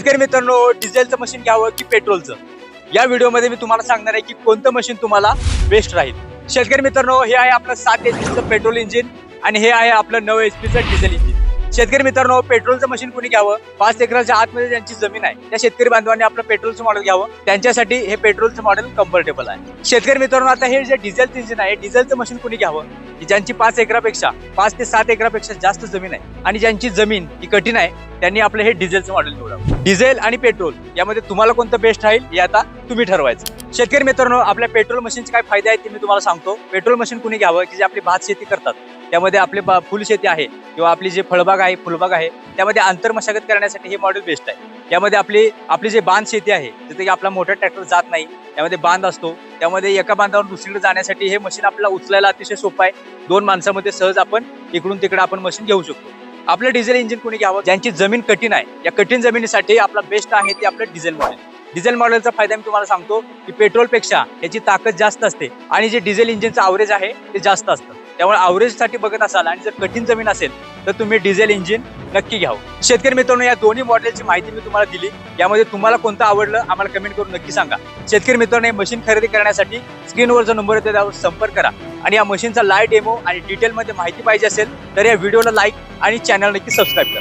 शेतकरी मित्रांनो डिझेलचं मशीन घ्यावं की पेट्रोलचं या व्हिडिओमध्ये मी तुम्हाला सांगणार आहे की कोणतं मशीन तुम्हाला बेस्ट राहील. शेतकरी मित्रांनो हे आहे आपलं सात एच पीचं पेट्रोल इंजिन आणि हे आहे आपलं नऊ एच पीचं डिझेल इंजिन शेतकरी मित्रांनो पेट्रोलचं मशीन कोणी घ्यावं? पाच एकराच्या आतमध्ये ज्यांची जमीन आहे त्या शेतकरी बांधवांनी आपलं पेट्रोलचं मॉडेल घ्यावं. त्यांच्यासाठी हे पेट्रोलचं मॉडेल कम्फर्टेबल आहे. शेतकरी मित्रांनो आता हे जे डिझेलचं इंजिन आहे डिझेलचं मशीन कोणी घ्यावं? ज्यांची पाच एकरापेक्षा पाच ते सात एकरापेक्षा जास्त जमीन आहे आणि ज्यांची जमीन ही कठीण आहे त्यांनी आपलं हे डिझेलचं मॉडेल निवडावं. डिझेल आणि पेट्रोल यामध्ये तुम्हाला कोणतं बेस्ट राहील हे आता तुम्ही ठरवायचं. शेतकरी मित्रांनो आपल्या पेट्रोल मशीनचे काय फायदे आहेत ते मी तुम्हाला सांगतो. पेट्रोल मशीन कुणी घ्यावं? की जे आपली भात शेती करतात. त्यामध्ये आपली बा- फुलशेती आहे किंवा आपली जी फळबाग आहे फुलबाग आहे त्यामध्ये आंतर मशागत करण्यासाठी हे मॉडेल बेस्ट आहे. यामध्ये आपली आपली जे बांध शेती आहे जिथे की आपला मोठा ट्रॅक्टर जात नाही त्यामध्ये बांध असतो. त्यामध्ये एका बांधावर दुसरीकडे जाण्यासाठी हे मशीन आपल्याला उचलायला अतिशय सोपं आहे. दोन माणसामध्ये सहज आपण इकडून तिकडे आपण मशीन घेऊ शकतो. आपलं डिझेल इंजिन कोणी घ्यावं? ज्यांची जमीन कठीण आहे या कठीण जमिनीसाठी आपला बेस्ट आहे ते आपलं डिझेल मॉडेल डिझेल मॉडेलचा फायदा मी तुम्हाला सांगतो की पेट्रोलपेक्षा याची ताकद जास्त असते. आणि जे डिझेल इंजिनचं अवरेज आहे ते जास्त असतं. त्यामुळे अवरेजसाठी बघत असाल आणि जर कठीण जमीन असेल तर तुम्ही डिझेल इंजिन नक्की घ्यावं शेतकरी मित्रांनो या दोन्ही मॉडेलची माहिती मी तुम्हाला दिली. यामध्ये तुम्हाला कोणतं आवडलं आम्हाला कमेंट करून नक्की सांगा. शेतकरी मित्रांनो हे मशीन खरेदी करण्यासाठी स्क्रीनवर जो नंबर येतो त्यावर संपर्क करा. आणि या मशीनचा लाईव्ह डेमो आणि डिटेलमध्ये माहिती पाहिजे असेल तर या व्हिडिओला लाईक आणि चॅनल नक्की सबस्क्राईब करा.